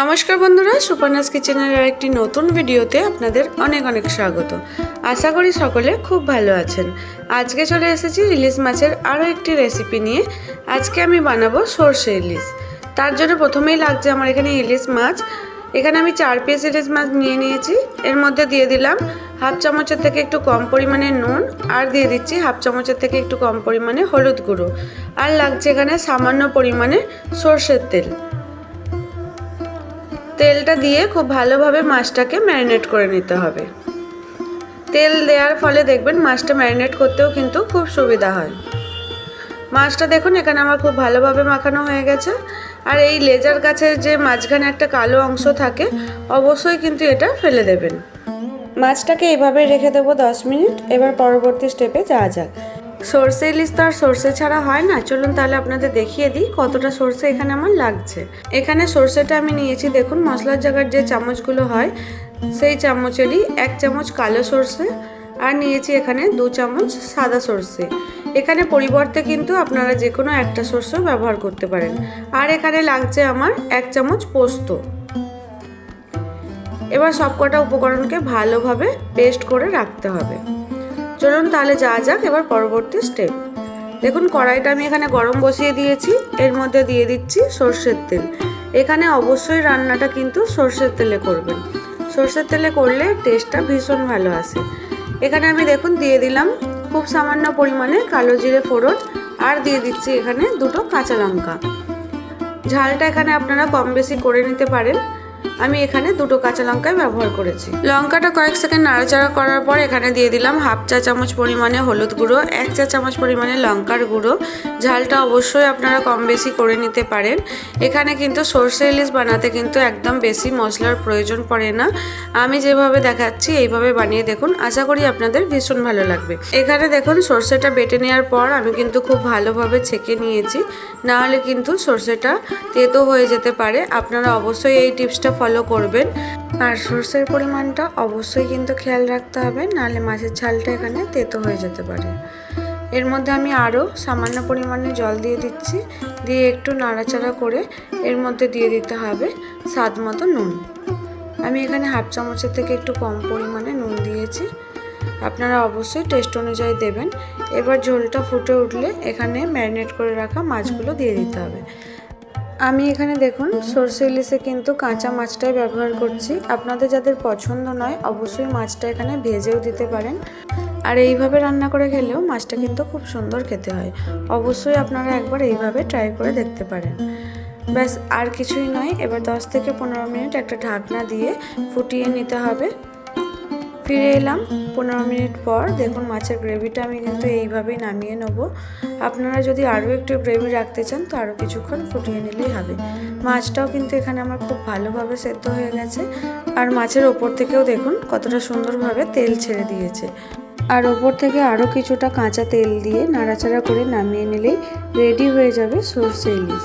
নমস্কার বন্ধুরা, সুপর্ণাস কিচেনের আরেকটি নতুন ভিডিওতে আপনাদের অনেক অনেক স্বাগত। আশা করি সকলে খুব ভালো আছেন। আজকে চলে এসেছি ইলিশ মাছের আরও একটি রেসিপি নিয়ে। আজকে আমি বানাবো সর্ষে ইলিশ। তার জন্য প্রথমেই লাগছে আমার এখানে ইলিশ মাছ। এখানে আমি চার পিস ইলিশ মাছ নিয়ে নিয়েছি। এর মধ্যে দিয়ে দিলাম হাফ চামচের থেকে একটু কম পরিমাণে নুন আর দিয়ে দিচ্ছি হাফ চামচের থেকে একটু কম পরিমাণে হলুদ গুঁড়ো। আর লাগছে এখানে সামান্য পরিমাণে সর্ষের তেল। তেলটা দিয়ে খুব ভালোভাবে মাছটাকে ম্যারিনেট করে নিতে হবে। তেল দেওয়ার ফলে দেখবেন মাছটা ম্যারিনেট করতেও কিন্তু খুব সুবিধা হয়। মাছটা দেখুন, এখানে আমার খুব ভালোভাবে মাখানো হয়ে গেছে। আর এই লেজার গাছের যে মাঝখানে একটা কালো অংশ থাকে, অবশ্যই কিন্তু এটা ফেলে দেবেন। মাছটাকে এভাবে রেখে দেবো দশ মিনিট। এবার পরবর্তী স্টেপে যাওয়া যাক। সর্ষে ইলিশ তো আর সর্ষে ছাড়া হয় না। চলুন তাহলে আপনাদের দেখিয়ে দিই কতটা সর্ষে এখানে আমার লাগছে। এখানে সর্ষেটা আমি নিয়েছি, দেখুন মশলার জায়গার যে চামচগুলো হয়, সেই চামচেরই এক চামচ কালো সর্ষে আর নিয়েছি এখানে দু চামচ সাদা সর্ষে। এখানে পরিবর্তে কিন্তু আপনারা যে কোনো একটা সর্ষেও ব্যবহার করতে পারেন। আর এখানে লাগছে আমার এক চামচ পোস্ত। এবার সবকটা উপকরণকে ভালোভাবে পেস্ট করে রাখতে হবে। চলুন তাহলে যাওয়া যাক এবার পরবর্তী স্টেপ দেখুন, কড়াইটা আমি এখানে গরম বসিয়ে দিয়েছি। এর মধ্যে দিয়ে দিচ্ছি সর্ষের তেল। এখানে অবশ্যই রান্নাটা কিন্তু সর্ষের তেলে করবেন। সর্ষের তেলে করলে টেস্টটা ভীষণ ভালো আসে। এখানে আমি দেখুন, দিয়ে দিলাম খুব সামান্য পরিমাণে কালো জিরে ফোড়ন আর দিয়ে দিচ্ছি এখানে দুটো কাঁচা লঙ্কা। ঝালটা এখানে আপনারা কম বেশি করে নিতে পারেন। আমি এখানে দুটো কাঁচা লঙ্কাই ব্যবহার করেছি। লঙ্কাটা কয়েক সেকেন্ড নাড়াচাড়া করার পর এখানে দিয়ে দিলাম হাফ চা চামচ পরিমাণে হলুদ গুঁড়ো, এক চা চামচ পরিমাণে লঙ্কার গুঁড়ো। ঝালটা অবশ্যই আপনারা কম বেশি করে নিতে পারেন। এখানে কিন্তু সর্ষে ইলিশ বানাতে কিন্তু একদম বেশি মশলার প্রয়োজন পড়ে না। আমি যেভাবে দেখাচ্ছি এইভাবে বানিয়ে দেখুন। আশা করি আপনাদের ভীষণ ভালো লাগবে। এখানে দেখুন সর্ষেটা বেটে নেওয়ার পর আমি কিন্তু খুব ভালোভাবে ছেঁকে নিয়েছি। নাহলে কিন্তু সর্ষেটা তেতো হয়ে যেতে পারে। আপনারা অবশ্যই এই টিপসটা ফলো করবেন। আর সর্ষের পরিমাণটা অবশ্যই কিন্তু খেয়াল রাখতে হবে, নাহলে মাছের ঝালটা এখানে তেতো হয়ে যেতে পারে। এর মধ্যে আমি আরও সামান্য পরিমাণে জল দিয়ে দিচ্ছি, দিয়ে একটু নাড়াচাড়া করে এর মধ্যে দিয়ে দিতে হবে স্বাদ মতো নুন। আমি এখানে হাফ চামচের থেকে একটু কম পরিমাণে নুন দিয়েছি। আপনারা অবশ্যই টেস্ট অনুযায়ী দেবেন। এবার ঝোলটা ফুটে উঠলে এখানে ম্যারিনেট করে রাখা মাছগুলো দিয়ে দিতে হবে। আমি এখানে দেখুন, সর্ষে ইলিশে কিন্তু কাঁচা মাছটাই ব্যবহার করছি। আপনাদের যাদের পছন্দ নয়, অবশ্যই মাছটা এখানে ভেজেও দিতে পারেন। আর এইভাবে রান্না করে খেলেও মাছটা কিন্তু খুব সুন্দর খেতে হয়। অবশ্যই আপনারা একবার এইভাবে ট্রাই করে দেখতে পারেন। ব্যাস, আর কিছুই নয়। এবার দশ থেকে পনেরো মিনিট একটা ঢাকনা দিয়ে ফুটিয়ে নিতে হবে। ফিরে এলাম পনেরো মিনিট পর। দেখুন, মাছের গ্রেভিটা আমি কিন্তু এইভাবেই নামিয়ে নেব। আপনারা যদি আরও একটু গ্রেভি রাখতে চান, তো আরও কিছুক্ষণ ফুটিয়ে নিলেই হবে। মাছটাও কিন্তু এখানে আমার খুব ভালোভাবে সেদ্ধ হয়ে গেছে। আর মাছের ওপর থেকেও দেখুন, কতটা সুন্দরভাবে তেল ছেড়ে দিয়েছে। আর ওপর থেকে আরও কিছুটা কাঁচা তেল দিয়ে নাড়াচাড়া করে নামিয়ে নিলেই রেডি হয়ে যাবে সর্ষে ইলিশ।